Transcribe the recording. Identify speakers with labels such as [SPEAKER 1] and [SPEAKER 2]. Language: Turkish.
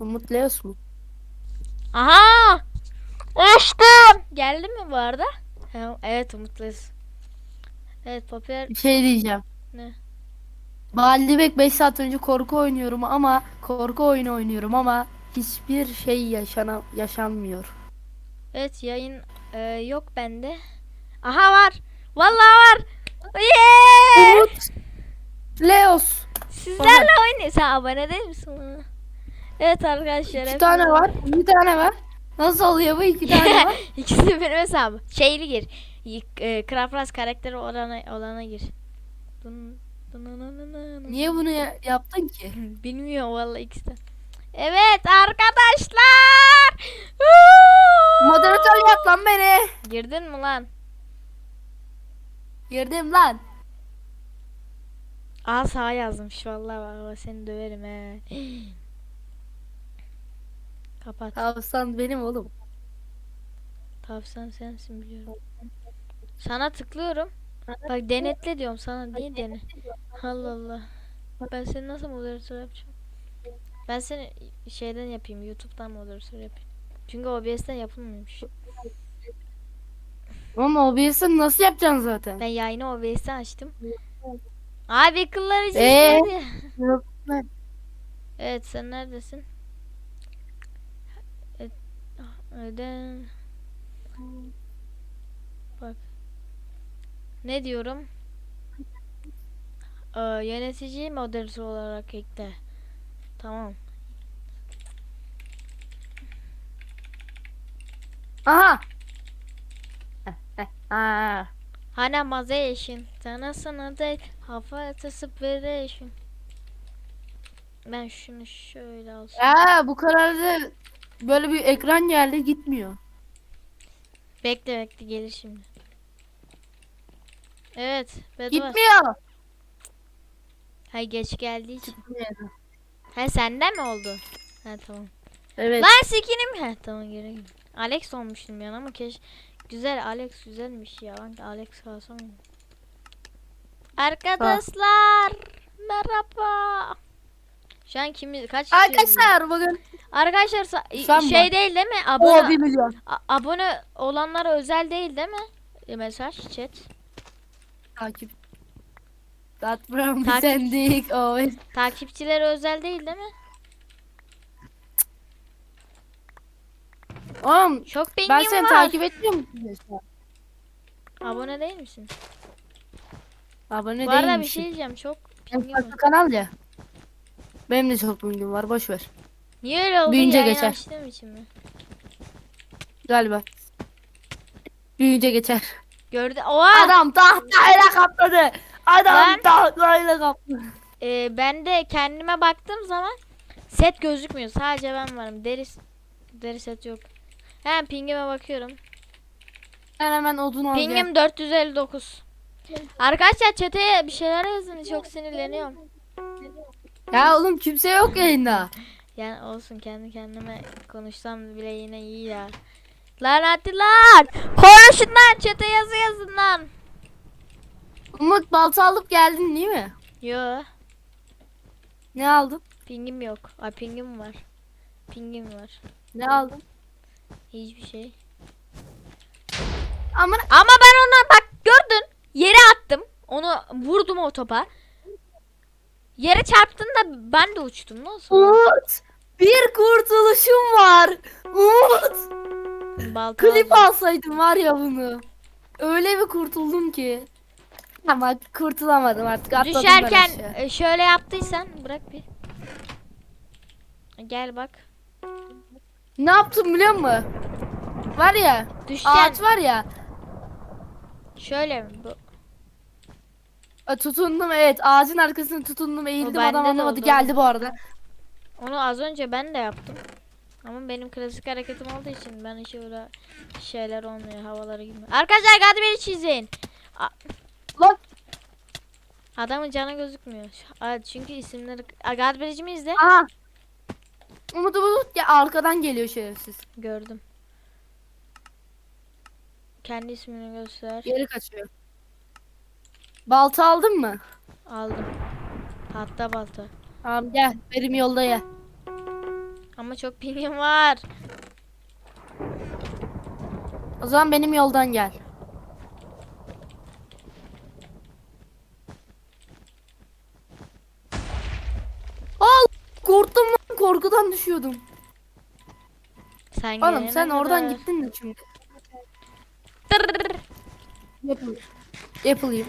[SPEAKER 1] Umut Leos mu?
[SPEAKER 2] Aha! Uçtum! Geldi mi bu arada? Ha, evet umutluyuz. Evet popüler
[SPEAKER 1] Bir şey diyeceğim.
[SPEAKER 2] Ne?
[SPEAKER 1] Baldibek 5 saat önce korku oynuyorum ama korku oyunu oynuyorum ama hiçbir şey yaşana yaşanmıyor.
[SPEAKER 2] Evet yayın e, yok bende. Aha var. Vallahi var. Yeah!
[SPEAKER 1] Umut Leos.
[SPEAKER 2] Sizlerle oynayın. Sen abone değil misin bana? Evet arkadaşlar.
[SPEAKER 1] İki tane var. Bir tane var. Nasıl oluyor bu iki tane var?
[SPEAKER 2] İkisi benim hesabım. Şeyli gir. E, Krafras karakteri olana, olana gir. Dın, dın, dın, dın, dın.
[SPEAKER 1] Niye bunu ya- yaptın ki?
[SPEAKER 2] Bilmiyorum vallahi ikisi de. Evet arkadaşlar.
[SPEAKER 1] Moderatör yap lan beni.
[SPEAKER 2] Girdin mi lan?
[SPEAKER 1] Girdim lan.
[SPEAKER 2] Aa sağ yazmış vallahi bak seni döverim he. Kapat.
[SPEAKER 1] Tavsan benim oğlum.
[SPEAKER 2] Tavsiyen sensin biliyorum. Sana tıklıyorum. Bak denetle diyorum sana niye dene? Allah Allah. Ben seni nasıl moderatör yapacağım? Ben seni şeyden yapayım. YouTube'dan moderatör yapayım. Çünkü OBS'ten yapılmıyormuş.
[SPEAKER 1] Ama OBS'i nasıl yapacaksın zaten?
[SPEAKER 2] Ben yayını OBS'ten açtım. Abi kılları
[SPEAKER 1] Ee?
[SPEAKER 2] çizdi.
[SPEAKER 1] Lan.
[SPEAKER 2] Evet sen neredesin? Evet. Öden. Bak. Ne diyorum? Ee, yönetici moderatör olarak ekle. Tamam.
[SPEAKER 1] Aha. Aa.
[SPEAKER 2] Hana mazation. Sana sana değil. Hava separation. Ben şunu şöyle alsam.
[SPEAKER 1] Ya bu kadar da böyle bir ekran geldi gitmiyor.
[SPEAKER 2] Bekle bekle gelir şimdi. Evet. Bedvar.
[SPEAKER 1] Gitmiyor.
[SPEAKER 2] Hay geç geldiği için. Ha senden mi oldu? Ha tamam.
[SPEAKER 1] Evet.
[SPEAKER 2] Lan skinim. Ha tamam geri gel. Alex olmuştum yani ama keş güzel Alex güzelmiş ya. Ben Alex kalsam. Arkadaşlar merhaba. Şu an kimi kaç kişi?
[SPEAKER 1] Arkadaşlar bugün
[SPEAKER 2] Arkadaşlar
[SPEAKER 1] an
[SPEAKER 2] şey
[SPEAKER 1] mı?
[SPEAKER 2] değil değil mi?
[SPEAKER 1] o
[SPEAKER 2] Abone
[SPEAKER 1] 1 milyon.
[SPEAKER 2] abone olanlara özel değil değil mi? E, mesaj chat.
[SPEAKER 1] Takip. That from
[SPEAKER 2] Takip.
[SPEAKER 1] sendik. Oh.
[SPEAKER 2] Takipçilere özel değil değil mi?
[SPEAKER 1] Oğlum
[SPEAKER 2] Çok pingin
[SPEAKER 1] ben seni
[SPEAKER 2] var.
[SPEAKER 1] takip etmiyor musun?
[SPEAKER 2] Abone değil misin?
[SPEAKER 1] Abone
[SPEAKER 2] Bu arada bir şey diyeceğim. Çok
[SPEAKER 1] Benim
[SPEAKER 2] pingin var.
[SPEAKER 1] farklı kanal ya. Benim de çok bilgim var boş ver.
[SPEAKER 2] Niye öyle oldu?
[SPEAKER 1] Büyünce
[SPEAKER 2] Yayın
[SPEAKER 1] geçer.
[SPEAKER 2] açtığım için mi?
[SPEAKER 1] Galiba. Büyüyünce geçer.
[SPEAKER 2] Gördü. Oha!
[SPEAKER 1] Adam tahtayla kapladı. Adam
[SPEAKER 2] Ben-
[SPEAKER 1] tahtayla kapladı.
[SPEAKER 2] Ee, ben de kendime baktığım zaman set gözükmüyor. Sadece ben varım. Deri deri set yok. Hemen pingime bakıyorum.
[SPEAKER 1] Ben hemen odun alacağım.
[SPEAKER 2] Pingim 459. Arkadaşlar çeteye bir şeyler yazın. Çok sinirleniyorum.
[SPEAKER 1] Ya oğlum kimse yok yayında.
[SPEAKER 2] Yani olsun kendi kendime konuşsam bile yine iyi ya. Lan hadi lan. Konuşun lan çete yazı yazın lan.
[SPEAKER 1] Umut balta alıp geldin değil mi?
[SPEAKER 2] Yo
[SPEAKER 1] Ne aldın?
[SPEAKER 2] pingim yok. Ay pingim var. Pingim var.
[SPEAKER 1] Ne aldın?
[SPEAKER 2] Hiçbir şey.
[SPEAKER 1] Aman
[SPEAKER 2] Ama ben ona bak gördün. Yere attım. Onu vurdum o topa. Yere çarptığında ben de uçtum. Nasıl?
[SPEAKER 1] Umut. Bir kurtuluşum var. Umut.
[SPEAKER 2] Balta
[SPEAKER 1] Klip
[SPEAKER 2] aldım.
[SPEAKER 1] alsaydım var ya bunu. Öyle bir kurtuldum ki. Ama kurtulamadım artık. Atladım ben
[SPEAKER 2] Düşerken
[SPEAKER 1] aşağı.
[SPEAKER 2] e, şöyle yaptıysan bırak bir. Gel bak.
[SPEAKER 1] Ne yaptım biliyor musun? Var ya.
[SPEAKER 2] Düşeceksin.
[SPEAKER 1] Ağaç var ya.
[SPEAKER 2] Şöyle mi? Bu.
[SPEAKER 1] E, Tutundum evet. Ağacın arkasına tutundum. Eğildim
[SPEAKER 2] bende
[SPEAKER 1] adam
[SPEAKER 2] de
[SPEAKER 1] anlamadı.
[SPEAKER 2] oldu.
[SPEAKER 1] Geldi bu arada.
[SPEAKER 2] Onu az önce ben de yaptım. Ama benim klasik hareketim olduğu için ben hiç öyle şeyler olmuyor. Havalara girmiyor. Arkadaşlar hadi beni çizin.
[SPEAKER 1] Lan.
[SPEAKER 2] Adamın canı gözükmüyor. Aa, Çünkü isimleri... Gadberici mi izle?
[SPEAKER 1] Aha. Umut Umut ya arkadan geliyor şerefsiz.
[SPEAKER 2] Gördüm. Kendi ismini göster.
[SPEAKER 1] Geri kaçıyor. Balta aldın mı?
[SPEAKER 2] Aldım. Hatta balta.
[SPEAKER 1] Tamam gel. Benim yolda ya.
[SPEAKER 2] Ama çok pingim var.
[SPEAKER 1] O zaman benim yoldan gel. Al! Korktum lan korkudan düşüyordum.
[SPEAKER 2] Sen
[SPEAKER 1] Oğlum sen oradan
[SPEAKER 2] kadar.
[SPEAKER 1] gittin de çünkü.
[SPEAKER 2] Tırrrr.
[SPEAKER 1] Yapıl. Yapılayım.